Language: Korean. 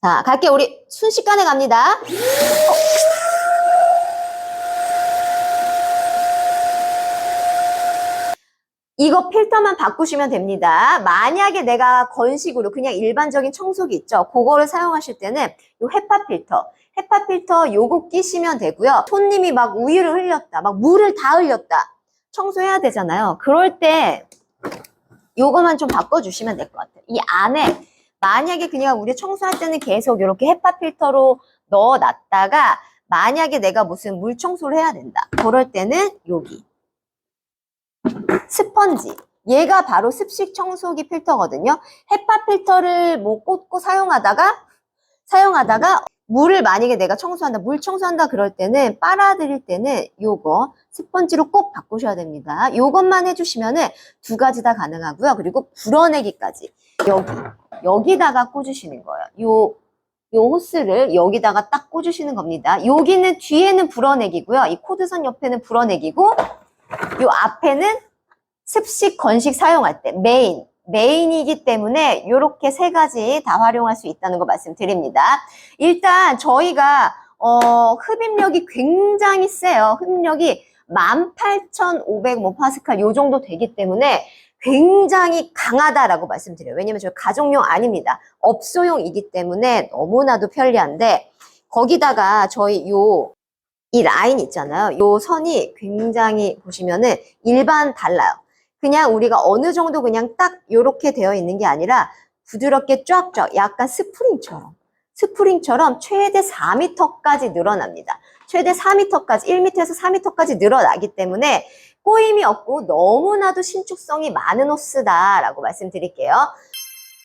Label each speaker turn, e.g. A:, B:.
A: 자, 갈게. 우리 순식간에 갑니다. 이거 필터만 바꾸시면 됩니다. 만약에 내가 건식으로 그냥 일반적인 청소기 있죠. 그거를 사용하실 때는 요 헤파 필터, 헤파 필터 요거 끼시면 되고요. 손님이 막 우유를 흘렸다, 막 물을 다 흘렸다. 청소해야 되잖아요. 그럴 때 요거만 좀 바꿔주시면 될 것 같아요. 이 안에 만약에 그냥 우리 청소할 때는 계속 이렇게 헤파 필터로 넣어놨다가 만약에 내가 무슨 물 청소를 해야 된다. 그럴 때는 여기 스펀지. 얘가 바로 습식 청소기 필터거든요. 헤파 필터를 뭐 꽂고 사용하다가 사용하다가 물을 만약에 내가 청소한다, 물 청소한다 그럴 때는 빨아들일 때는 요거 스펀지로 꼭 바꾸셔야 됩니다. 요것만 해주시면은 두 가지 다 가능하고요. 그리고 불어내기까지 여기 여기다가 꽂으시는 거예요. 요, 요 호스를 여기다가 딱 꽂으시는 겁니다. 여기는 뒤에는 불어내기고요. 이 코드선 옆에는 불어내기고 요 앞에는 습식 건식 사용할 때 메인 메인이기 때문에 이렇게 세 가지 다 활용할 수 있다는 거 말씀드립니다. 일단 저희가 어, 흡입력이 굉장히 세요. 흡입력이 18,500뭐 파스칼 요 정도 되기 때문에 굉장히 강하다라고 말씀드려요. 왜냐면 저희 가정용 아닙니다. 업소용이기 때문에 너무나도 편리한데 거기다가 저희 요 이 라인 있잖아요. 요 선이 굉장히 보시면은 일반 달라요. 그냥 우리가 어느 정도 그냥 딱 요렇게 되어 있는 게 아니라 부드럽게 쫙쫙 약간 스프링처럼 스프링처럼 최대 4m까지 늘어납니다. 최대 4m까지 1m에서 4m까지 늘어나기 때문에 꼬임이 없고 너무나도 신축성이 많은 호스다라고 말씀드릴게요.